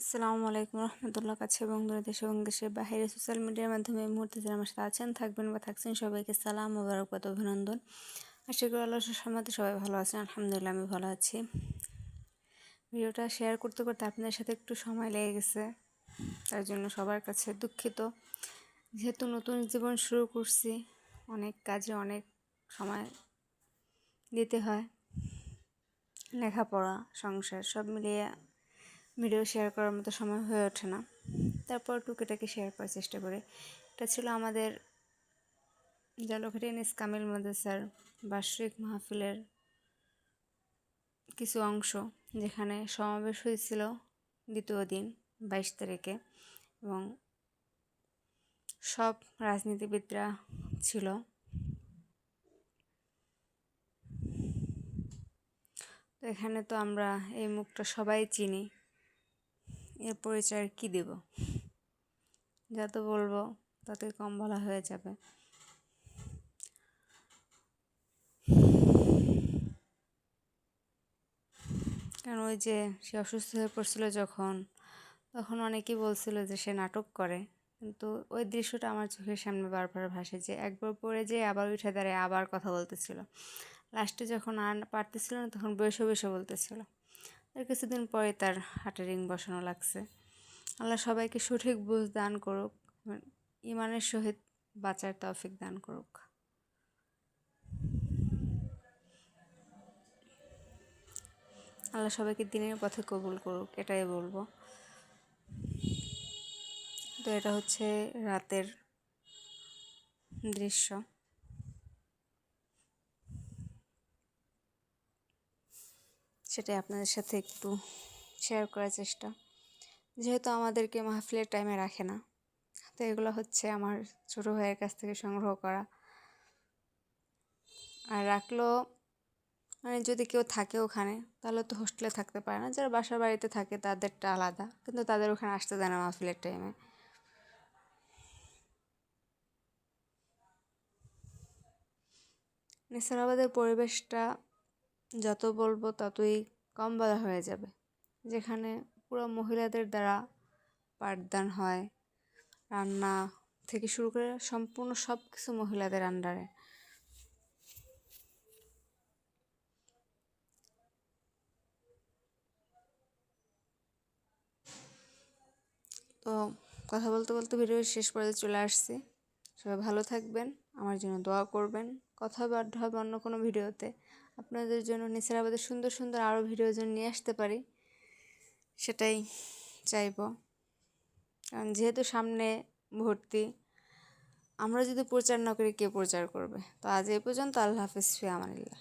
আসসালামু আলাইকুম রহমতুল্লাহ কাছে এবং দূরে দেশ এবং দেশের বাহিরে সোশ্যাল মিডিয়ার মাধ্যমে এই মুহূর্তে যারা আমার সাথে আছেন, থাকবেন বা থাকছেন, সবাইকে সালাম মোবারকবাদ অভিনন্দন। আশা করি আল্লাহ সম্মতি সবাই ভালো আছেন, আলহামদুলিল্লাহ আমি ভালো আছি। ভিডিওটা শেয়ার করতে করতে আপনাদের সাথে একটু সময় লেগে গেছে, তার জন্য সবার কাছে দুঃখিত। যেহেতু নতুন জীবন শুরু করছি, অনেক কাজে অনেক সময় দিতে হয়, লেখাপড়া, সংসার সব মিলিয়ে ভিডিও শেয়ার করার মতো সময় হয়ে ওঠে না। তারপর টুকিটাকে শেয়ার করার চেষ্টা করে। এটা ছিল আমাদের জালকাঠিয়ান কামিল মাদ্রাসার বার্ষিক মাহফিলের কিছু অংশ, যেখানে সমাবেশ হয়েছিল দ্বিতীয় দিন, বাইশ তারিখে। এবং সব রাজনীতিবিদরা ছিল। তো এখানে তো আমরা এই মুখটা সবাই চিনি। এর পরিচয় কি দেব? যত বলব, ততই কম বলা হয়ে যাবে। কারণ ওই যে সে অসুস্থ হয়ে পড়ছিল যখন, তখন অনেকেই বলছিল যে সে নাটক করে। কিন্তু ওই দৃশ্যটা আমার চোখের সামনে বারবার ভাসে যে একবার পড়ে যেয়ে আবার উঠে দাঁড়িয়ে, আবার কথা বলতেছিল। লাস্টে যখন আর পারতেছিল না, তখন বসে বসে বলতেছিল। আর কিছুদিন পরে তার হাটে রিং বসানো লাগছে। আল্লাহ সবাইকে সঠিক বুঝ দান করুক ইমানের সহিত বাঁচার তৌফিক দান করুক। আল্লাহ সবাইকে দিনের পথে কবুল করুক, এটাই বলব। তো এটা হচ্ছে রাতের দৃশ্য। সেটাই আপনাদের সাথে একটু শেয়ার করার চেষ্টা। যেহেতু আমাদেরকে মাহফিলের টাইমে রাখে না, তো এগুলো হচ্ছে আমার ছোটো ভাইয়ের কাছ থেকে সংগ্রহ করা। আর রাখল মানে যদি কেউ থাকে ওখানে, তাহলে তো হোস্টেলে থাকতে পারে না। যারা বাসার বাড়িতে থাকে তাদেরটা আলাদা, কিন্তু তাদের ওখানে আসতে দেয় না মাহফিলের টাইমে নেসারাবাদের পরিবেশটা যত বলব ততই কম বলা হয়ে যাবে। যেখানে পুরো মহিলাদের দ্বারা পাঠদান হয়, রান্না থেকে শুরু করে সম্পূর্ণ সব কিছু মহিলাদের আন্ডারে তো কথা বলতে বলতে ভিডিওর শেষ পর্যায়ে চলে আসছি। সবাই ভালো থাকবেন, আমার জন্য দোয়া করবেন। কথা হবে অন্য কোনো ভিডিওতে। আপনাদের জন্য নিচের আবাদের সুন্দর সুন্দর আরও ভিডিও যেন নিয়ে আসতে পারি, সেটাই চাইব। কারণ যেহেতু সামনে ভর্তি, আমরা যদি প্রচার না করি, কে প্রচার করবে? তো আজ এই পর্যন্ত, আল্লাহ হাফিজ ফি আমানিল্লাহ